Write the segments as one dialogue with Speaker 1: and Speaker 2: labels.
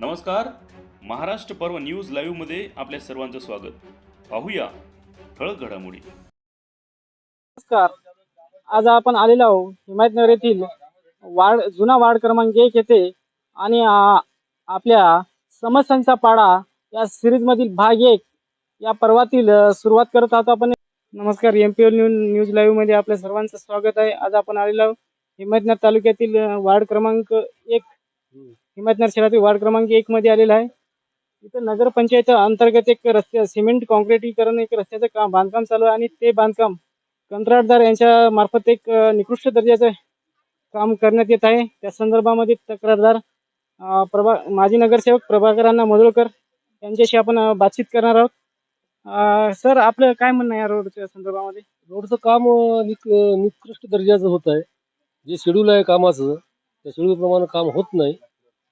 Speaker 1: नमस्कार. महाराष्ट्र पर्व न्यूज लाईव्हमध्ये आपल्या सर्वांचं स्वागत. पाहूया ठळक घडामोडी.
Speaker 2: नमस्कार. आज आपण आलेलो आहोत हिमायतनगर येथील वार्ड जुना वार्ड क्रमांक एक येथे आणि आपल्या समस्यांचा पाडा या सिरीज मधील भाग एक या पर्वातील सुरुवात करत आहोत आपण. नमस्कार. M P L news news लाईव्हमध्ये आपल्या सर्वांचं स्वागत आहे. आज आपण आलेलो आहोत हिमायतनगर तालुक्यातील वार्ड क्रमांक एक. हिमायतनगर शहरातील वार्ड क्रमांक एक मध्ये आलेला आहे. इथं नगरपंचायत अंतर्गत एक रस्ते सिमेंट कॉन्क्रिटीकरण एक रस्त्याचं काम बांधकाम चालू आहे आणि ते बांधकाम कंत्राटदार यांच्या मार्फत एक निकृष्ट दर्जाचं काम करण्यात येत आहे. त्या संदर्भामध्ये तक्रारदार प्रभा माजी नगरसेवक प्रभाकरांना मधुळकर यांच्याशी आपण बातचीत करणार आहोत. सर आपलं काय म्हणणं आहे या रोडच्या संदर्भामध्ये?
Speaker 3: रोडचं काम निक निकृष्ट दर्जाचं होत आहे. जे शेड्यूल आहे कामाचं त्या शेड्यूलप्रमाणे काम होत नाही.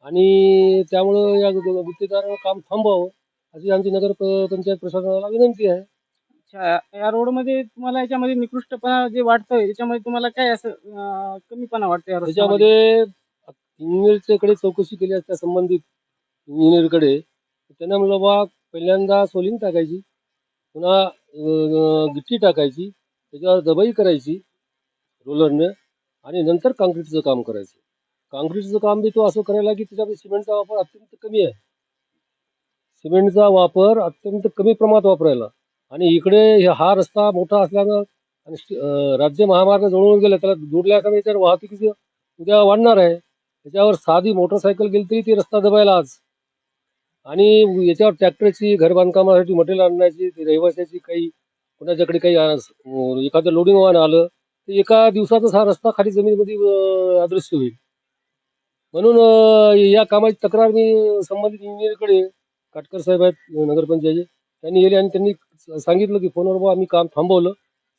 Speaker 3: आणि त्यामुळं या गुत्तेदारानं काम थांबवावं. अशी आमची नगर प- पंचायत प्रशासनाला विनंती आहे.
Speaker 2: अच्छा या रोडमध्ये तुम्हाला याच्यामध्ये निकृष्टपणा जे वाटतंय त्याच्यामध्ये तुम्हाला काय असं अ, कमीपणा वाटतं या रस्त्यामध्ये?
Speaker 3: त्याच्यामध्ये इंजिनियरच्याकडे चौकशी केली असता संबंधित इंजिनियरकडे त्यांना म्हणलं बा पहिल्यांदा सोलिंग टाकायची पुन्हा अं, गिट्टी टाकायची त्याच्यावर दबाई करायची रोलरने आणि नंतर काँक्रीटचं काम करायचं. काँक्रीटचं काम बी तो असं करायला की त्याच्यामध्ये सिमेंटचा वापर अत्यंत कमी आहे. सिमेंटचा वापर अत्यंत कमी प्रमाणात वापरायला. आणि इकडे हा रस्ता मोठा असल्यानं आणि राज्य महामार्ग जवळून गेला त्याला जोडल्याकडे तर वाहतुकीचं उद्या वाढणार आहे. त्याच्यावर साधी मोटरसायकल गेली तरी ती रस्ता दबायला आज. आणि याच्यावर ट्रॅक्टरची घर बांधकामासाठी मटेरियल आणण्याची रहिवाशाची काही कोणाच्याकडे काही एखादं लोडिंग वाहन आलं तर एका दिवसातच हा रस्ता खाली जमिनीमध्ये अदृश्य होईल. म्हणून अं, या कामाची तक्रार मी संबंधित इंजिनियरकडे काटकर साहेब आहेत नगरपंचायतचे त्यांनी गेले आणि त्यांनी सांगितलं की फोनवर बुवा आम्ही काम थांबवलं.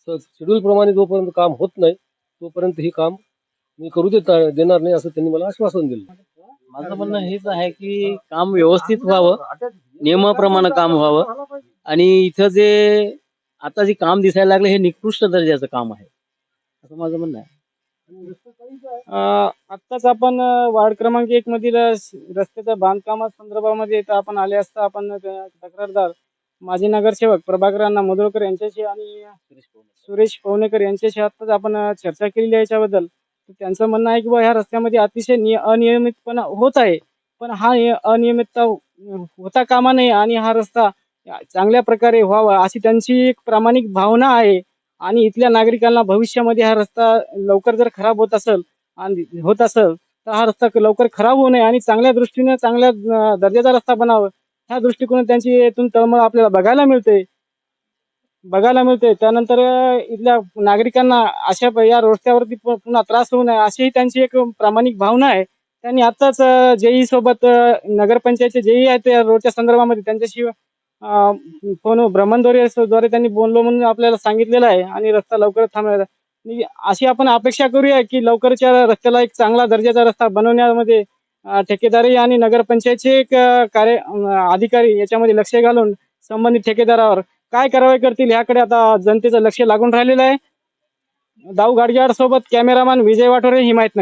Speaker 3: शेड्यूल प्रमाणे जोपर्यंत काम होत नाही तोपर्यंत हे काम मी करू देता देणार नाही असं त्यांनी मला आश्वासन दिलं.
Speaker 4: माझं म्हणणं हेच आहे की काम व्यवस्थित व्हावं नियमाप्रमाणे काम व्हावं आणि इथं जे आता जे काम दिसायला लागलं हे निकृष्ट दर्जाचं काम आहे. असं माझं म्हणणं आहे.
Speaker 2: आत्ताच आपण वार्ड क्रमांक एक मधील रस्त्याच्या बांधकामा संदर्भामध्ये इथं आपण आले असता आपण तक्रारदार माजी नगरसेवक प्रभाकरांना मधुळकर यांच्याशी आणि सुरेश पवनेकर यांच्याशी आत्ताच आपण चर्चा केलेली आहे याच्याबद्दल. त्यांचं म्हणणं आहे की बा ह्या रस्त्यामध्ये अतिशय निय अनियमितपणा होत आहे. पण हा निय- अनियमितता होता कामा नये आणि हा रस्ता चांगल्या प्रकारे व्हावा अशी त्यांची एक प्रामाणिक भावना आहे. आणि इथल्या नागरिकांना भविष्यामध्ये हा रस्ता लवकर जर खराब होत असेल आणि होत असेल तर हा रस्ता लवकर खराब होऊ नये आणि चांगल्या दृष्टीने चांगल्या दर्जाचा रस्ता बनावा. ह्या दृष्टिकोनात त्यांची इथून तळमळ आपल्याला बघायला मिळते. बघायला मिळते. त्यानंतर इथल्या नागरिकांना अशा प- या रस्त्यावरती पु- पुन्हा त्रास होऊ नये अशीही त्यांची एक प्रामाणिक भावना आहे. त्यांनी आताच जेई सोबत नगरपंचायतचे जेई आहेत त्या रोडच्या संदर्भामध्ये त्यांच्याशी फोन भ्रमणद्वारे द्वारे त्यांनी बोललो म्हणून आपल्याला सांगितलेलं आहे आणि रस्ता लवकर थांबणार म्हणजे अशी आपण अपेक्षा करूया की लवकरच्या रस्त्याला एक चांगला दर्जाचा रस्ता बनवण्यामध्ये ठेकेदारी आणि नगरपंचायतचे एक कार्य अधिकारी याच्यामध्ये लक्ष घालून संबंधित ठेकेदारावर काय कारवाई करतील याकडे आता जनतेचं लक्ष लागून राहिलेलं आहे. दाऊ गाडगेवाड सोबत कॅमेरामॅन विजय वाठोरे हिमायतनगर.